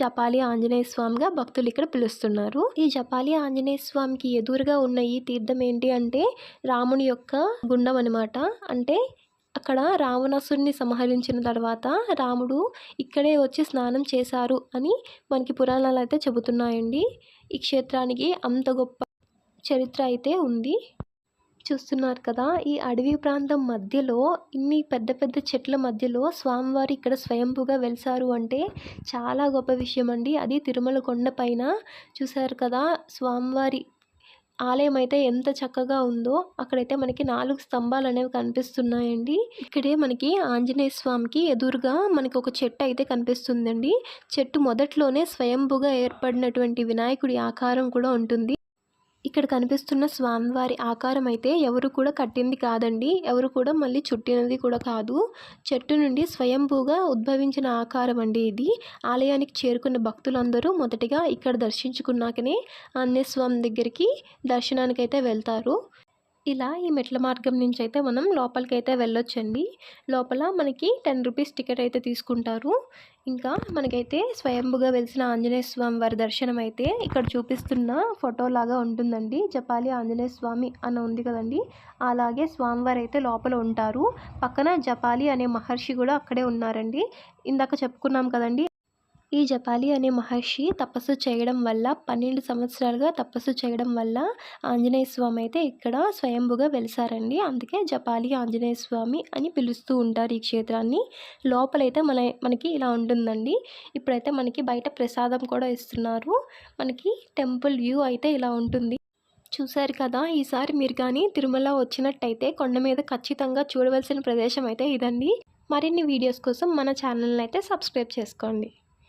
జపాలి ఆంజనేయ స్వామిగా భక్తులు ఇక్కడ పిలుస్తున్నారు. ఈ జపాలి ఆంజనేయ స్వామికి ఎదురుగా ఉన్న ఈ తీర్థం ఏంటి అంటే రాముని యొక్క గుండం అనమాట అంటే అక్కడ రావణాసురుని సంహరించిన తర్వాత రాముడు ఇక్కడే వచ్చి స్నానం చేశారు అని మనకి పురాణాలు అయితే చెబుతున్నాయండి. ఈ క్షేత్రానికి అంత గొప్ప చరిత్ర అయితే ఉంది. చూస్తున్నారు కదా ఈ అడవి ప్రాంతం మధ్యలో ఇన్ని పెద్ద పెద్ద చెట్ల మధ్యలో స్వామివారు ఇక్కడ స్వయంభుగా వెలిసారు అంటే చాలా గొప్ప విషయం అండి అది తిరుమల కొండ పైన చూసారు కదా స్వామివారి ఆలయం అయితే ఎంత చక్కగా ఉందో అక్కడైతే మనకి నాలుగు స్తంభాలు అనేవి కనిపిస్తున్నాయండి. ఇక్కడే మనకి ఆంజనేయ స్వామికి ఎదురుగా మనకి ఒక చెట్టు అయితే కనిపిస్తుందండి. చెట్టు మొదట్లోనే స్వయంభుగా ఏర్పడినటువంటి వినాయకుడి ఆకారం కూడా ఉంటుంది. ఇక్కడ కనిపిస్తున్న స్వామివారి ఆకారం అయితే ఎవరు కూడా కట్టింది కాదండి. ఎవరు కూడా మళ్ళీ చుట్టినది కూడా కాదు. చెట్టు నుండి స్వయంభూగా ఉద్భవించిన ఆకారం అండి ఇది. ఆలయానికి చేరుకున్న భక్తులందరూ మొదటిగా ఇక్కడ దర్శించుకున్నాకనే ఆంజనేయ స్వామి దగ్గరికి దర్శనానికి అయితే వెళ్తారు. ఇలా ఈ మెట్ల మార్గం నుంచి అయితే మనం లోపలికి అయితే వెళ్ళొచ్చండి. లోపల మనకి టెన్ రూపీస్ టికెట్ అయితే తీసుకుంటారు. ఇంకా మనకైతే స్వయంభుగా వెలిసిన ఆంజనేయ స్వామి వారి దర్శనం అయితే ఇక్కడ చూపిస్తున్న ఫోటో లాగా ఉంటుందండి. జపాలి ఆంజనేయ స్వామి అని ఉంది కదండి. అలాగే స్వామివారు అయితే లోపల ఉంటారు. పక్కన జపాలి అనే మహర్షి కూడా అక్కడే ఉన్నారండి. ఇందాక చెప్పుకున్నాం కదండి ఈ జపాలి అనే మహర్షి తపస్సు చేయడం వల్ల పన్నెండు సంవత్సరాలుగా తపస్సు చేయడం వల్ల ఆంజనేయ స్వామి అయితే ఇక్కడ స్వయంభుగా వెలిసారండి. అందుకే జపాలి ఆంజనేయ స్వామి అని పిలుస్తూ ఉంటారు ఈ క్షేత్రాన్ని. లోపలైతే మన మనకి ఇలా ఉంటుందండి. ఇప్పుడైతే మనకి బయట ప్రసాదం కూడా ఇస్తున్నారు. మనకి టెంపుల్ వ్యూ అయితే ఇలా ఉంటుంది. చూశారు కదా ఈసారి మీరు కానీ తిరుమల వచ్చినట్టయితే కొండ మీద ఖచ్చితంగా చూడవలసిన ప్రదేశం అయితే ఇదండి. మరిన్ని వీడియోస్ కోసం మన ఛానల్ని అయితే సబ్స్క్రైబ్ చేసుకోండి.